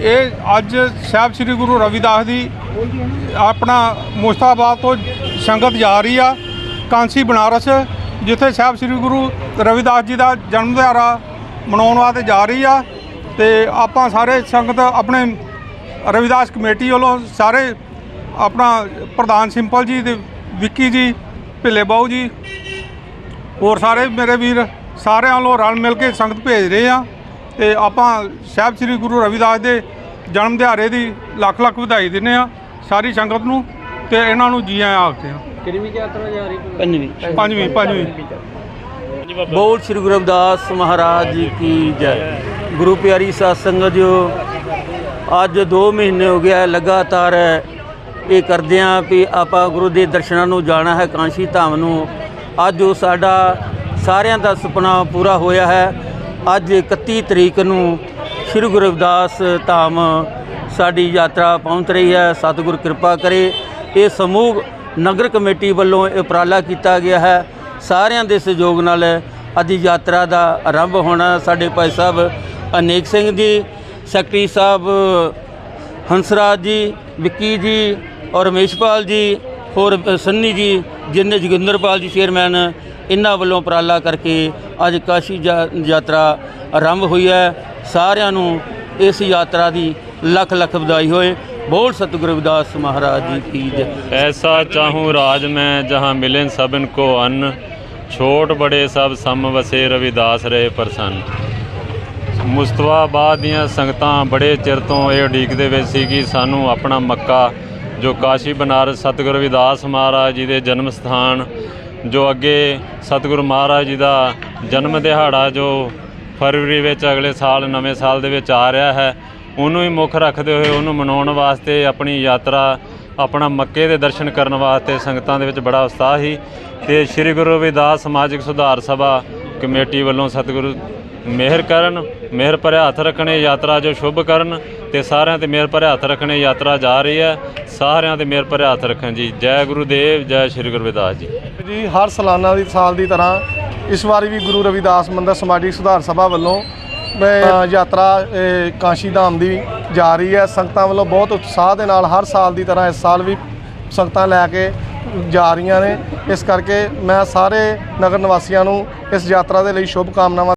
ਇਹ ਅੱਜ ਸਾਹਿਬ ਸ੍ਰੀ ਗੁਰੂ ਰਵਿਦਾਸ ਦੀ ਆਪਣਾ ਮੁਸਤਾਬਾਦ ਤੋਂ ਸੰਗਤ ਜਾ ਰਹੀ ਆ, ਕਾਂਸੀ ਬਨਾਰਸ, ਜਿੱਥੇ ਸਾਹਿਬ ਸ੍ਰੀ ਗੁਰੂ ਰਵਿਦਾਸ ਜੀ ਦਾ ਜਨਮ ਦਿਹਾੜਾ ਮਨਾਉਣ ਵਾਸਤੇ ਜਾ ਰਹੀ ਆ। ਤੇ ਆਪਾਂ ਸਾਰੇ ਸੰਗਤ ਆਪਣੇ ਰਵਿਦਾਸ ਕਮੇਟੀ ਵੱਲੋਂ ਸਾਰੇ ਆਪਣਾ ਪ੍ਰਧਾਨ ਸਿੰਪਲ ਜੀ ਤੇ ਵਿੱਕੀ ਜੀ, ਭਿੱਲੇ ਬਾਊ ਜੀ, ਹੋਰ ਸਾਰੇ ਮੇਰੇ ਵੀਰ, ਸਾਰਿਆਂ ਵੱਲੋਂ ਰਲ ਮਿਲ ਕੇ ਸੰਗਤ ਭੇਜ ਰਹੇ ਆ। ਤੇ ਆਪਾਂ ਸਾਹਿਬ ਸ੍ਰੀ ਗੁਰੂ ਰਵਿਦਾਸ ਦੇ ਜਨਮ ਦਿਹਾੜੇ ਦੀ ਲੱਖ ਲੱਖ ਵਧਾਈ ਦਿੰਦੇ ਆ ਸਾਰੀ ਸੰਗਤ ਨੂੰ ਤੇ ਇਹਨਾਂ ਨੂੰ ਜੀ ਆਇਆਂ ਆਖਦੇ ਆ ਕਿੰਨੀ ਯਾਤਰਾ ਜਾ ਰਹੀ ਪੰਜਵੀਂ। ਪੰਜਵੀਂ ਪੰਜਵੀਂ। ਬੋਲ ਸ੍ਰੀ ਗੁਰੂ ਰਵਿਦਾਸ ਮਹਾਰਾਜ ਜੀ ਕੀ ਜੈ। ਗੁਰੂ ਪਿਆਰੀ ਸਾਧ ਸੰਗਤ ਜੋ ਅੱਜ 2 ਮਹੀਨੇ ਹੋ ਗਿਆ ਲਗਾਤਾਰ ਇਹ ਕਰਦੇ ਆਂ ਵੀ ਆਪਾਂ ਗੁਰੂ ਦੇ ਦਰਸ਼ਨਾਂ ਨੂੰ ਜਾਣਾ ਹੈ ਕਾਂਸ਼ੀ ਧਾਮ ਨੂੰ। ਅੱਜ ਉਹ ਸਾਡਾ ਸਾਰਿਆਂ ਦਾ ਸੁਪਨਾ ਪੂਰਾ ਹੋਇਆ ਹੈ। ਅੱਜ 31 ਤਰੀਕ ਨੂੰ ਸ੍ਰੀ ਗੁਰੂ ਰਵਿਦਾਸ ਧਾਮ ਸਾਡੀ ਯਾਤਰਾ ਪਹੁੰਚ ਰਹੀ ਹੈ। ਸਤਿਗੁਰ ਕਿਰਪਾ ਕਰੇ। ਇਹ ਸਮੂਹ ਨਗਰ ਕਮੇਟੀ ਵੱਲੋਂ ਇਹ ਉਪਰਾਲਾ ਕੀਤਾ ਗਿਆ ਹੈ। ਸਾਰਿਆਂ ਦੇ ਸਹਿਯੋਗ ਨਾਲ ਅੱਜ ਯਾਤਰਾ ਦਾ ਆਰੰਭ ਹੋਣਾ ਸਾਡੇ ਭਾਈ ਸਾਹਿਬ ਅਨੇਕ ਸਿੰਘ ਜੀ, ਸੈਕਟਰੀ ਸਾਹਿਬ ਹੰਸਰਾਜ ਜੀ, ਵਿੱਕੀ ਜੀ ਔਰ ਰਮੇਸ਼ਪਾਲ ਜੀ, ਹੋਰ ਸੰਨੀ ਜੀ ਜਿੰਨੇ ਜੋਗਿੰਦਰਪਾਲ ਜੀ ਚੇਅਰਮੈਨ, ਇਹਨਾਂ ਵੱਲੋਂ ਉਪਰਾਲਾ ਕਰਕੇ ਅੱਜ ਕਾਸ਼ੀ ਯਾਤਰਾ ਆਰੰਭ ਹੋਈ ਹੈ। ਸਾਰਿਆਂ ਨੂੰ ਇਸ ਯਾਤਰਾ ਦੀ ਲੱਖ ਲੱਖ ਵਧਾਈ ਹੋਏ। ਬੋਲ ਸਤਿਗੁਰੂ ਰਵਿਦਾਸ ਮਹਾਰਾਜ ਜੀ ਕੀ ਜੈ। ਐਸਾ ਚਾਹੂੰ ਰਾਜ ਮੈਂ ਜਹਾਂ ਮਿਲਨ ਸਭਨ ਕੋ ਅੰਨ। ਛੋਟ ਬੜੇ ਸਭ ਸਮ ਵਸੇ ਰਵਿਦਾਸ ਰਹੇ ਪ੍ਰਸੰਨ। ਮੁਸਤਫਾਬਾਦ ਦੀਆਂ ਸੰਗਤਾਂ ਬੜੇ ਚਿਰ ਤੋਂ ਇਹ ਉਡੀਕ ਦੇ ਵਿੱਚ ਸੀ ਕਿ ਸਾਨੂੰ ਆਪਣਾ ਮੱਕਾ ਜੋ ਕਾਸ਼ੀ ਬਨਾਰਸ ਸਤਿਗੁਰੂ ਰਵਿਦਾਸ ਮਹਾਰਾਜ ਜੀ ਦੇ ਜਨਮ ਸਥਾਨ, ਜੋ ਅੱਗੇ ਸਤਿਗੁਰੂ ਮਹਾਰਾਜ ਜੀ ਦਾ ਜਨਮ ਦਿਹਾੜਾ ਜੋ ਫਰਵਰੀ ਵਿੱਚ ਅਗਲੇ ਸਾਲ, ਨਵੇਂ ਸਾਲ ਦੇ ਵਿੱਚ ਆ ਰਿਹਾ ਹੈ, ਉਹਨੂੰ ਹੀ ਮੁੱਖ ਰੱਖਦੇ ਹੋਏ ਉਹਨੂੰ ਮਨਾਉਣ ਵਾਸਤੇ ਆਪਣੀ ਯਾਤਰਾ, ਆਪਣਾ ਮੱਕੇ ਦੇ ਦਰਸ਼ਨ ਕਰਨ ਵਾਸਤੇ ਸੰਗਤਾਂ ਦੇ ਵਿੱਚ ਬੜਾ ਉਤਸ਼ਾਹ ਸੀ ਤੇ ਸ੍ਰੀ ਗੁਰੂ ਰਵਿਦਾਸ ਸਮਾਜਿਕ ਸੁਧਾਰ ਸਭਾ ਕਮੇਟੀ ਵੱਲੋਂ ਸਤਿਗੁਰੂ ਮਿਹਰ ਕਰਨ ਮਿਹਰ ਭਰੇ ਹੱਥ ਰੱਖਣੇ ਯਾਤਰਾ ਜੋ ਸ਼ੁਭ ਕਰਨ ਤੇ ਸਾਰਿਆਂ ਤੇ ਮਿਹਰ ਭਰੇ ਹੱਥ ਰੱਖਣੇ ਯਾਤਰਾ ਜਾ ਰਹੀ ਹੈ। ਸਾਰਿਆਂ ਤੇ ਮਿਹਰ ਭਰੇ ਹੱਥ ਰੱਖਣ ਜੀ। ਜੈ ਗੁਰੂਦੇਵ ਜੈ ਸ੍ਰੀ ਗੁਰੂ ਰਵਿਦਾਸ ਜੀ। ਜੀ ਹਰ ਸਾਲਾਨਾ ਦੀ ਸਾਲ ਦੀ ਤਰ੍ਹਾਂ ਇਸ ਵਾਰੀ ਵੀ ਗੁਰੂ ਰਵਿਦਾਸ ਮੰਦਰ ਸਮਾਜਿਕ ਸੁਧਾਰ ਸਭਾ ਵੱਲੋਂ ਯਾਤਰਾ ਕਾਂਸ਼ੀ ਧਾਮ ਦੀ ਜਾ ਰਹੀ ਹੈ। ਸੰਗਤਾਂ ਵੱਲੋਂ ਬਹੁਤ ਉਤਸ਼ਾਹ ਦੇ ਨਾਲ ਹਰ ਸਾਲ ਦੀ ਤਰ੍ਹਾਂ ਇਸ ਸਾਲ ਵੀ ਸੰਗਤਾਂ ਲੈ ਕੇ ਜਾ ਰਹੀਆਂ ਨੇ। ਇਸ ਕਰਕੇ ਮੈਂ ਸਾਰੇ ਨਗਰ ਨਿਵਾਸੀਆਂ ਨੂੰ ਇਸ ਯਾਤਰਾ ਦੇ ਲਈ ਸ਼ੁਭ ਕਾਮਨਾਵਾਂ